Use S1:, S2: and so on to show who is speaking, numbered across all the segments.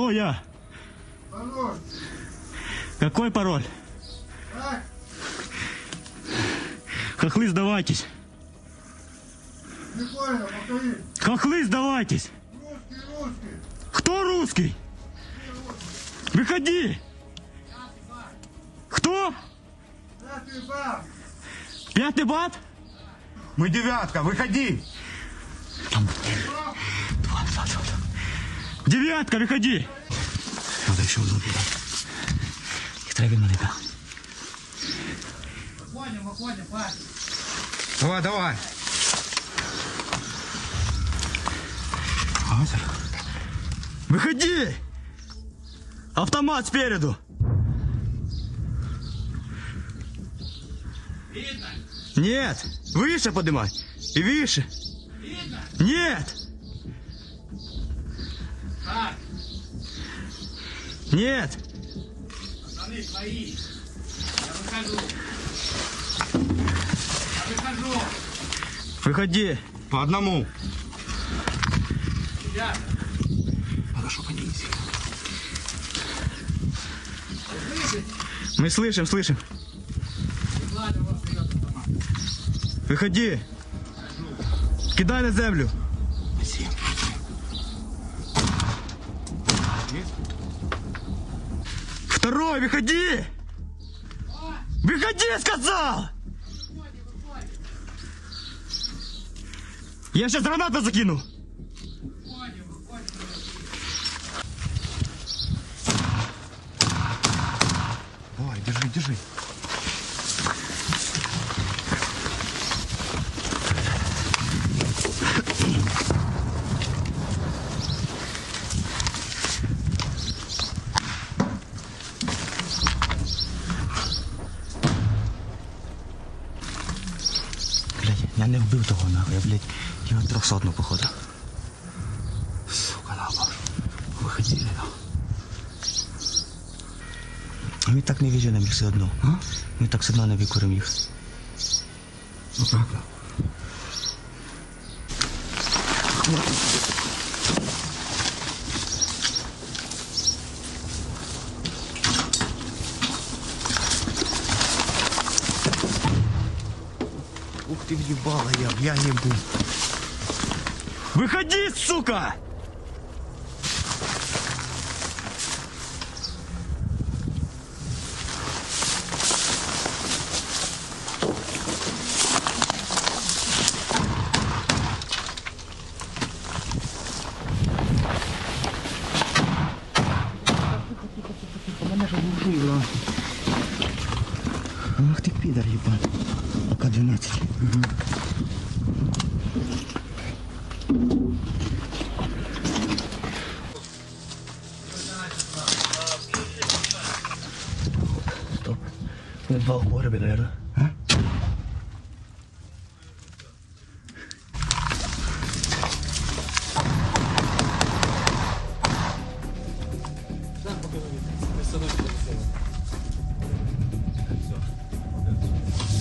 S1: Кто я?
S2: Пароль.
S1: Какой пароль?
S2: Так,
S1: Хохлы, сдавайтесь.
S2: не понял, повтори.
S1: Хохлы, сдавайтесь.
S2: Русский, русский.
S1: Кто русский? Выходи. Кто?
S2: Пятый баб.
S1: Пятый бат?
S3: Мы девятка, выходи!
S1: Девятка, выходи.
S3: Надо еще одну туда.
S1: Їх треба відмовити.
S2: Выходим, выходим, парень.
S3: Давай, давай.
S1: Выходи! Автомат спереду!
S2: Видно?
S1: Нет! Выше поднимай! И выше!
S2: Видно?
S1: Нет! Нет!
S2: пацаны твои. Я выхожу. Я выхожу.
S1: Выходи!
S3: По одному.
S2: Ребята,
S3: Хорошо,
S2: слышите?
S1: Мы слышим, слышим! Выходи! Кидай на землю! Второй, выходи! Выходи, сказал! Я сейчас гранату закину!
S3: Давай, держи, держи.
S1: Я не вбив того нахуй, я, блядь, його трьохсотну походу.
S3: Сука, нахуй. Виходили, нахуй.
S1: Ми так не віженемо їх все одно.
S3: А?
S1: Ми так все одно не викуримо їх.
S3: Ну так, да.
S1: Ух ты, въебала я, я ебу. Выходи, сука!
S3: Ах ты пидор, ебать. Пока 12.
S1: Стоп. Мы два погреба, наверное.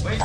S1: 没